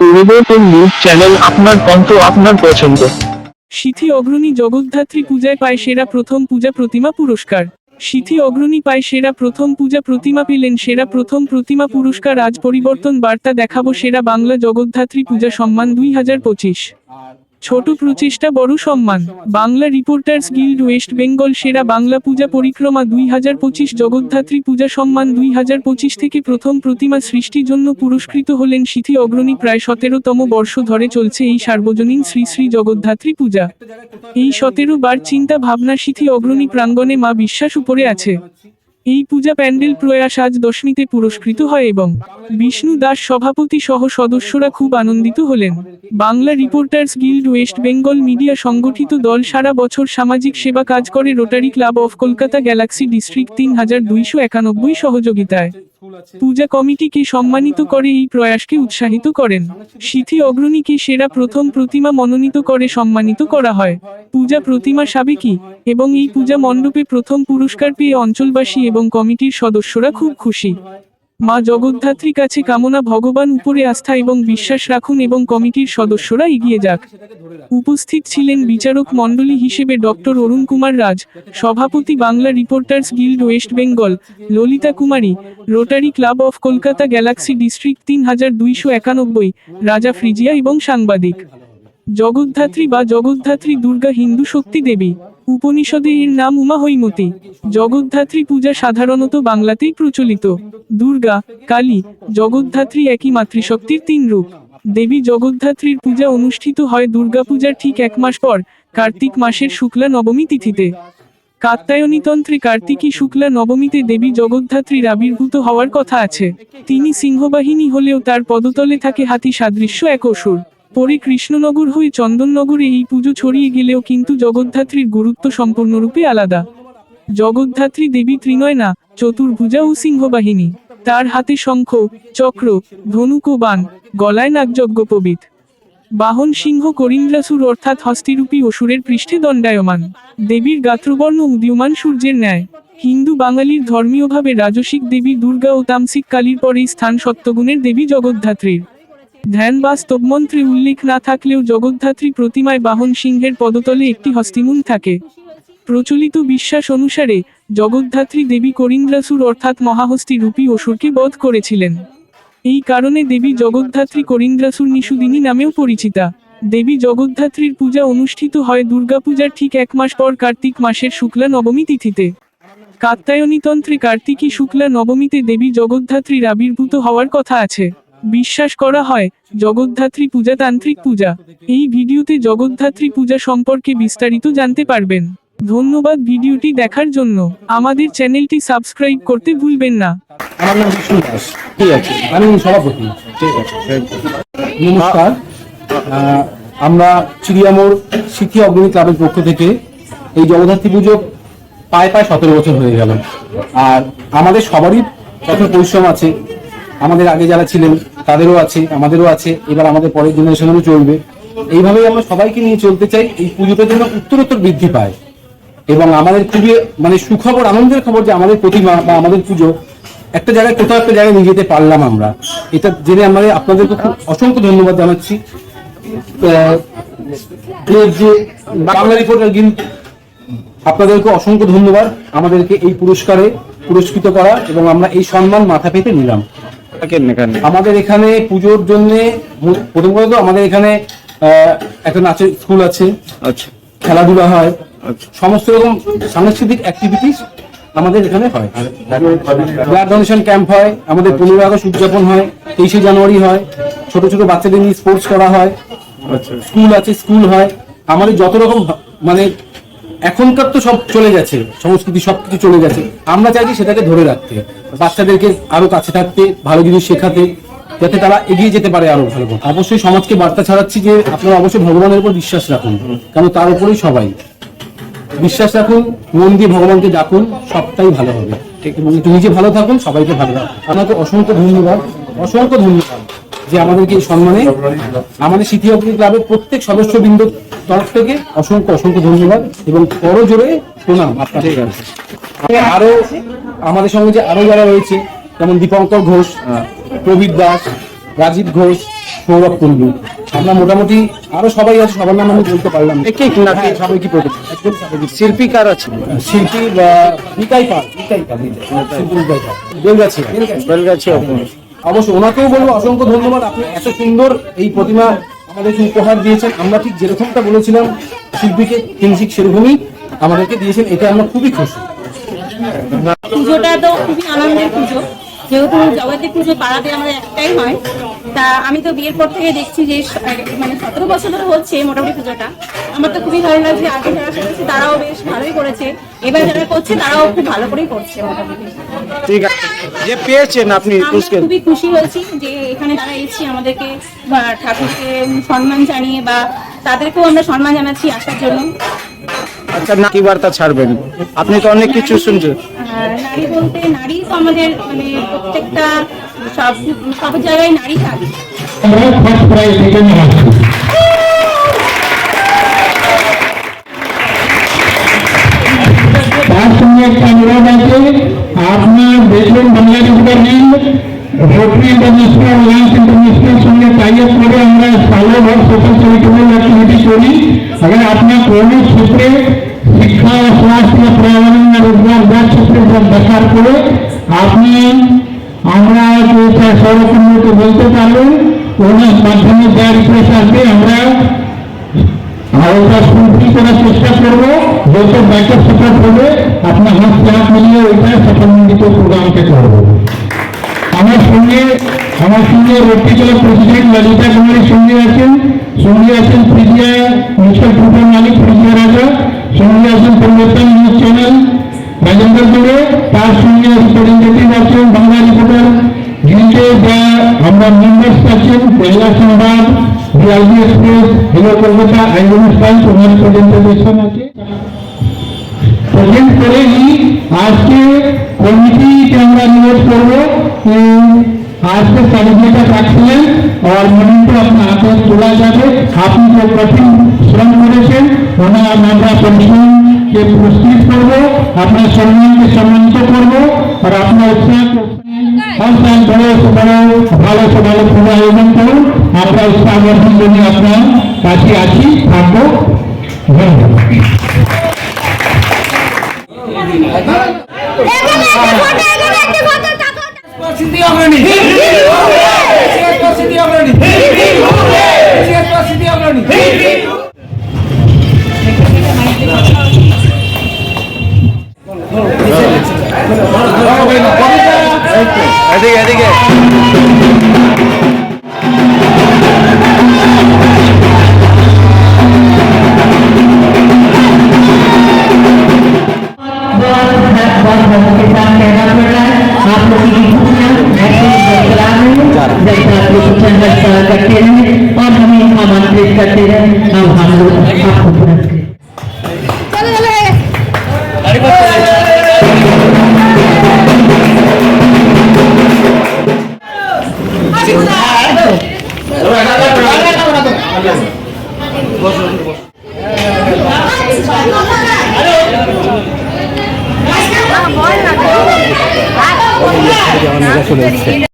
পরিবর্তন সিথি অগ্রণী জগদ্ধাত্রী পূজায় পায় সেরা প্রথম পূজা প্রতিমা পুরস্কার। সিথি অগ্রণী পায় সেরা প্রথম পূজা প্রতিমা পেলেন সেরা প্রথম প্রতিমা পুরস্কার। আজ পরিবর্তন বার্তা দেখাবো সেরা বাংলা জগদ্ধাত্রী পূজা সম্মান দুই হাজার পঁচিশ। ছোট প্রচেষ্টা, বড় সম্মান। Bangla Reporters Guild West Bengal সেরা বাংলা পূজা পরিক্রমা দুই হাজার পঁচিশ, জগদ্ধাত্রী পূজা সম্মান দুই হাজার পঁচিশ থেকে প্রথম প্রতিমা সৃষ্টির জন্য পুরস্কৃত হলেন সিথি অগ্রণী। প্রায় সতেরোতম বর্ষ ধরে চলছে এই সার্বজনীন শ্রী শ্রী জগদ্ধাত্রী পূজা। এই সতেরো বার চিন্তা ভাবনা সিথি অগ্রণী প্রাঙ্গণে মা বিশ্বাস উপরে আছে। এই পূজা প্যান্ডেল প্রয়াস আজ দশমীতে পুরস্কৃত হয় এবং বিষ্ণু দাস সভাপতি সহ সদস্যরা খুব আনন্দিত হলেন। Bangla Reporters Guild West Bengal media সংগঠিত দল সারা বছর সামাজিক সেবা কাজ করে Rotary Club of Kolkata Galaxy District তিন হাজার দুইশো একানব্বই সহযোগিতায়। পূজা কমিটিকে সম্মানিত করে এই প্রয়াসকে উৎসাহিত করেন। সিথি অগ্রণীকে সেরা প্রথম প্রতিমা মনোনীত করে সম্মানিত করা হয়। পূজা প্রতিমা সাবেকি এবং এই পূজা মণ্ডপে প্রথম পুরস্কার পেয়ে অঞ্চলবাসী এবং কমিটির সদস্যরা খুব খুশি। মা জগদ্ধাত্রী কাছে কামনা ভগবান উপরে আস্থা এবং বিশ্বাস রাখুন এবং কমিটির সদস্যরা এগিয়ে যাক। উপস্থিত ছিলেন বিচারক মণ্ডলী হিসেবে ডক্টর অরুণ কুমার রাজ, সভাপতি Bangla Reporters Guild West Bengal, Lalita Kumari, Rotary Club of Kolkata Galaxy District তিন হাজার দুইশো একানব্বই, রাজা ফ্রিজিয়া এবং সাংবাদিক। জগদ্ধাত্রী বা জগদ্ধাত্রী দুর্গা হিন্দু শক্তি দেবী। উপনিষদে এর নাম উমা হৈমতী। জগদ্ধাত্রী পূজা সাধারণত বাংলাতেই প্রচলিত। দুর্গা, কালী, জগদ্ধাত্রী একই মাতৃশক্তির তিন রূপ। দেবী জগদ্ধাত্রীর পূজা অনুষ্ঠিত হয় দুর্গাপূজার ঠিক এক মাস পর, কার্তিক মাসের শুক্লা নবমী তিথিতে। কাত্যায়নীতন্ত্রে কার্তিকী শুক্লা নবমীতে দেবী জগদ্ধাত্রীর আবির্ভূত হওয়ার কথা আছে। তিনি সিংহবাহিনী হলেও তার পদতলে থাকে হাতি সাদৃশ্য এক অসুর। পরে কৃষ্ণনগর হয়ে চন্দননগরে এই পুজো ছড়িয়ে গেলেও কিন্তু জগদ্ধাত্রীর গুরুত্ব সম্পূর্ণরূপে আলাদা। জগদ্ধাত্রী দেবী ত্রিনয়না, চতুর্ভুজা ও সিংহবাহিনী, তার হাতে শঙ্খ, চক্র, ধনুক ও বান, গলায় নাগযজ্ঞপবিত বাহন সিংহ করিন্দ্রাসুর অর্থাৎ হস্তিরূপী অসুরের পৃষ্ঠে দণ্ডায়মান। দেবীর গাত্রবর্ণ উদীয়মান সূর্যের ন্যায়। হিন্দু বাঙালির ধর্মীয়ভাবে রাজসিক দেবী দুর্গা ও তামসিক কালীর পরেই স্থান সত্যগুণের দেবী জগদ্ধাত্রীর। ধ্যান বাস্তব মন্ত্রে উল্লেখ না থাকলেও জগদ্ধাত্রী প্রতিমায় বাহন সিংহের পদতলে একটি হস্তিমুন থাকে। প্রচলিত বিশ্বাস অনুসারে, জগদ্ধাত্রী দেবী করিন্দ্রাসুর অর্থাৎ মহাহস্তি রূপী অসুরকে বধ করেছিলেন। এই কারণে দেবী জগদ্ধাত্রী করিন্দ্রাসুর নিশুদিনী নামেও পরিচিতা। দেবী জগদ্ধাত্রীর পূজা অনুষ্ঠিত হয় দুর্গাপূজার ঠিক এক মাস পর কার্তিক মাসের শুক্লা নবমী তিথিতে। কাত্যায়নীতন্ত্রে কার্তিকী শুক্লা নবমীতে দেবী জগদ্ধাত্রীর আবির্ভূত হওয়ার কথা আছে। বিশ্বাস করা হয়, জগদ্ধাত্রী পূজা তান্ত্রিক পূজা। এই ভিডিওতে জগদ্ধাত্রী পূজা সম্পর্কে বিস্তারিত জানতে পারবেন। ধন্যবাদ ভিডিওটি দেখার জন্য। আমাদের চ্যানেলটি সাবস্ক্রাইব করতে ভুলবেন না। আমার নাম বিষ্ণু দাস। ঠিক আছে, আমি সভাপতি। নমস্কার। আমরা চিড়িয়ামোড় সিথি অগ্রণী ক্লাবের পক্ষ থেকে এই জগদ্ধাত্রী পুজো প্রায় প্রায় সতেরো বছর হয়ে গেল। আর আমাদের সবারই কঠোর পরিশ্রম আছে। আমাদের আগে যারা ছিলেন তাদেরও আছে, আমাদেরও আছে, এবার আমাদের পরের জেনারেশনেরও চলবে। এইভাবেই আমরা সবাইকে নিয়ে চলতে চাই, এই পুজোটা যেন উত্তরোত্তর বৃদ্ধি পায়। এবং আমাদের খুবই মানে সুখবর, আনন্দের খবর যে আমাদের প্রতিমা বা আমাদের পুজো, একটা জায়গায় কোথাও একটা জায়গায় নিয়ে যেতে পারলাম আমরা। এটা জেনে আমাদের আপনাদেরকে খুব অসংখ্য ধন্যবাদ জানাচ্ছি। যে বাংলা রিপোর্টার গিল আপনাদেরকে অসংখ্য ধন্যবাদ আমাদেরকে এই পুরস্কারে পুরস্কৃত করা এবং আমরা এই সম্মান মাথা পেতে নিলাম। আমাদের এখানে পুজোর জন্য প্রথম কথা তো আমাদের এখানে একটা নাচের স্কুল আছে। আচ্ছা। খেলাধুলা হয়। সমস্ত রকম সাংস্কৃতিক অ্যাক্টিভিটিস আমাদের এখানে হয়। ব্লাড ডোনেশন ক্যাম্প হয় আমাদের পনেরো আগস্ট উদযাপন হয় তেইশে জানুয়ারি হয় ছোট ছোট বাচ্চাদের নিয়ে স্পোর্টস করা হয়। স্কুল আছে স্কুল হয়। আমাদের যত রকম মানে এখনকার তো সব চলে গেছে সংস্কৃতি সব কিছু চলে গেছে। আমরা চাইছি সেটাকে ধরে রাখতে বাচ্চাদেরকে আরও কাছে থাকতে ভালো জিনিস শেখাতে যাতে তারা এগিয়ে যেতে পারে আরও ভালো অবশ্যই সমাজকে বার্তা ছাড়াচ্ছি যে আপনারা অবশ্যই ভগবানের উপর বিশ্বাস রাখুন কারণ তার উপরেই সবাই। বিশ্বাস রাখুন মন দিয়ে ভগবানকে ডাকুন সবটাই ভালো হবে। ঠিক। এবং নিজে ভালো থাকুন সবাইকে ভালো রাখুন আপনাকে অসংখ্য ধন্যবাদ। অসংখ্য ধন্যবাদ। যে আমাদেরকে এই সম্মানে আমাদের অগ্নি ক্লাবের প্রত্যেক সদস্যবৃন্দ তরফ থেকে অসংখ্য অসংখ্য ধন্যবাদ এবং করজোরে প্রণাম আপনাদের। কাছে আরও আমাদের সঙ্গে যে আরও যারা রয়েছে যেমন দীপঙ্কর ঘোষ প্রবীর দাস রাজীব ঘোষ সৌরভ কুন্ডু আমরা মোটামুটি আরও সবাই আছে সবার নাম আমি বলতে পারলাম হ্যাঁ, সবাইকে। শিল্পী কার আছে? শিল্পী বা নিতাই পাল। নিতাই পাল বেলগাছি বেলগাছি অবশ্য ওনাকেও বলব অসংখ্য ধন্যবাদ। আপনি এত সুন্দর এই প্রতিমা আমাদেরকে উপহার দিয়েছেন। আমরা ঠিক যেরকমটা বলেছিলাম, শিল্পীকে কিংসিক সেরকমই আমাদেরকে দিয়েছেন, এটা আমরা খুবই খুশি। পুজোটা তো খুবই আনন্দের পুজো। যেহেতু জগতের পুজো পাড়াতে আমাদের একটাই হয় তা আমি তো বিয়ের পর থেকে দেখছি যে মানে সতেরো বছর ধরে হচ্ছে মোটামুটি পুজোটা। আমার তো খুবই ভালো লাগছে আগে যারা করেছে তারাও বেশ ভালোই করেছে এবার যারা করছে তারাও খুব ভালো করেই করছে মোটামুটি। ঠিক আছে। যে পেয়েছেন আপনি পুরস্কার। খুবই খুশি হয়েছি যে এখানে যারা এসেছি আমাদেরকে ঠাকুরকে সম্মান জানিয়ে বা তাদেরকেও আমরা সম্মান জানাচ্ছি আসার জন্য। আচ্ছা না কি বার্তা ছাড়বেন? আপনি তো অনেক কিছু শুনছেন। আর নারী বলতে নারী তো আমাদের মানে প্রত্যেকটা সব সব জায়গায় নারী থাকে। আমরা ফার্স্ট প্রাইজ থেকে নিয়ে আসছি তার সঙ্গে একটা অনুরোধ আছে আপনার দেখবেন Bangla department Rotary International Lions International সঙ্গে টাই আপ করে আমরা সালো ভর সোশ্যাল চ্যারিটেবল অ্যাক্টিভিटी করি अगर আপনার কোনো ক্ষেত্রে শিক্ষা স্বাস্থ্য पर्यावरण में रोजगार যার ক্ষেত্রে সব দরকার পড়ে আপনি আমরা যে সৌরকুণ্ডকে বলতে পারবেন ওনার মাধ্যমে যা রিকোয়েস্ট আসবে আমরা আর ওটা ফুলফিল করার চেষ্টা করবো যত ব্যাকআপ সাপোর্ট হবে আপনার হাত হাত মিলিয়ে ওইটা সফলমণ্ডিত প্রোগ্রামকে করবো আমার সঙ্গে আমার সঙ্গে রোটি ক্লাব প্রেসিডেন্ট ললিতা কুমারীর সঙ্গে আছেন সঙ্গে আছেন ফ্রিজিয়া রিপ্রেজেন্টেটিভ আছেন বাংলা রিপোর্টার গিল্ডে যা আমরা মেম্বার্স আছেন বেলা সংবাদ BRB express hero Kolkata INS times ওনার প্রেজেন্টেশন আছে प्रेजेंट करेगी आज के कमिटी के আমরা নিয়োগ করব कि आज के सेलिब्रेट एक्सीलेंस और মনিটর আপনার হাতে তোলা যাবে আপনি যে কঠিন শ্রম করেছেন ওনার আমরা পরিশ্রমকে পুরস্কৃত করব আপনার সম্মানকে সম্মানিত করব আর আপনার উৎসাহকে হর সাল বড় সে বড় ভালো সে ভালো পুজো আয়োজন করুন। আমরা উৎসাহ বর্ধন জন্য আপনার কাছে আছি, থাকব। ধন্যবাদ। পরিস্থিতি অগ্রণী 这里